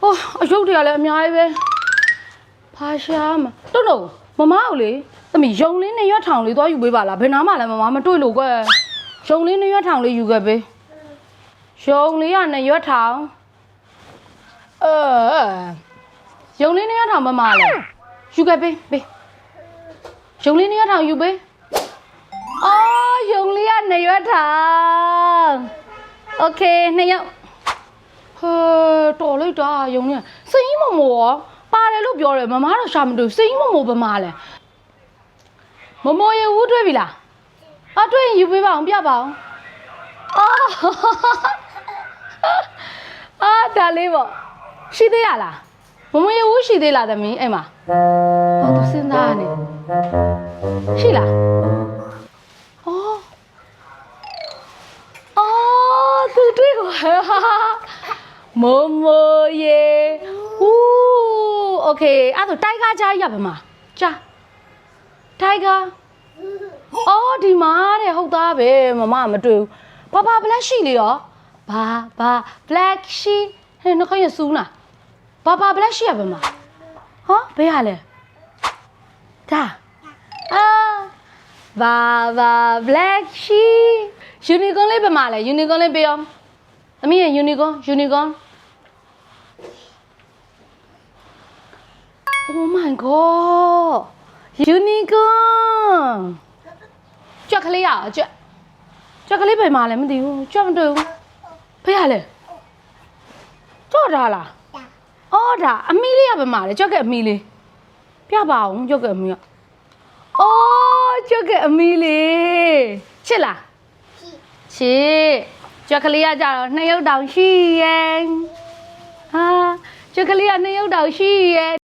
ဟိုအယုတ်တွေကလည်းအများကြီးပဲဖာရှားမတုတ်တော့မမကိုလေသမီးယုံလေးနဲ့ရွက်ထောင်လေးသွားယူပေးပါလားဘယ်နာမှလည်းမမမတွေ့လို့ကွယ်ယုံလေးနဲ့ရွက်ထောင်လေးယူခဲ့ပေးယုံလေးကနဲ့ရွက်ထောင်အဲယုံလေးနဲ့ရွက်ထောင်မမလဲယူခဲ့ပေးပေးယုံလေးနဲ့ရွက်ထောင်ယူပေးအော်ယုံလေးကနဲ့ရွက်ထောင်โอเคနှစ်ယောက် ဟဲတော်လိုက်တာယုံနေစိတ်ကြီးမမောရောပါတယ်လို့ပြောတယ်မမတော့ရှာမတွေ့စိတ်ကြီးမမောဗမာလဲမမောရေဦးတွေ့ပြီလားအတွေ့ရင်ယူပေးပါအောင်ပြပါအောင်အာအာဒါလေးပေါ့ရှိသေးရလားမမောရေဦးရှိသေးလားသမီးအဲ့မှာဟောသူစဉ်းစားနေရှိလားအော်အော်သူတွေ့ကိုဟာ မမိုရေဦးโอเคအဲ့ဒါတိုင်ဂါကြားရပါမကြားတိုင်ဂါအော်ဒီမှာတဲ့ဟုတ်သားပဲမမမတွေ့ဘူးဘာဘာဘလက်ရှိလေရောဘာဘာ black sheep ဟဲ့နှခရစူးနာဘာဘာ black sheep ရပါမဟောဘယ်ရလဲဒါအာဘာဘာ black sheep unicorn လေးပါမလဲ unicorn လေးပေးအောင် သမီးရဲ့ unicorn unicorn Oh my god unicorn ကြွက်ကလေးရအောင်ကြွက်ကြွက်ကလေးပဲမှာလဲမသိဘူးကြွက်မတွေ့ဘူးဖေးရလဲကြော့တာလားအော်ဒါအမီးလေးရပဲမှာလဲကြွက်ကအမီးလေးပြပါအောင်ကြွက်ကအမီးရအော်ကြွက်ကအမီးလေးချစ်လားချစ် ကြွက်ကလေးကကြတော့နှစ်ရုပ်တောင်ရှိရဲ့ဟာကြွက်ကလေးကနှစ်ရုပ်တောင်ရှိရဲ့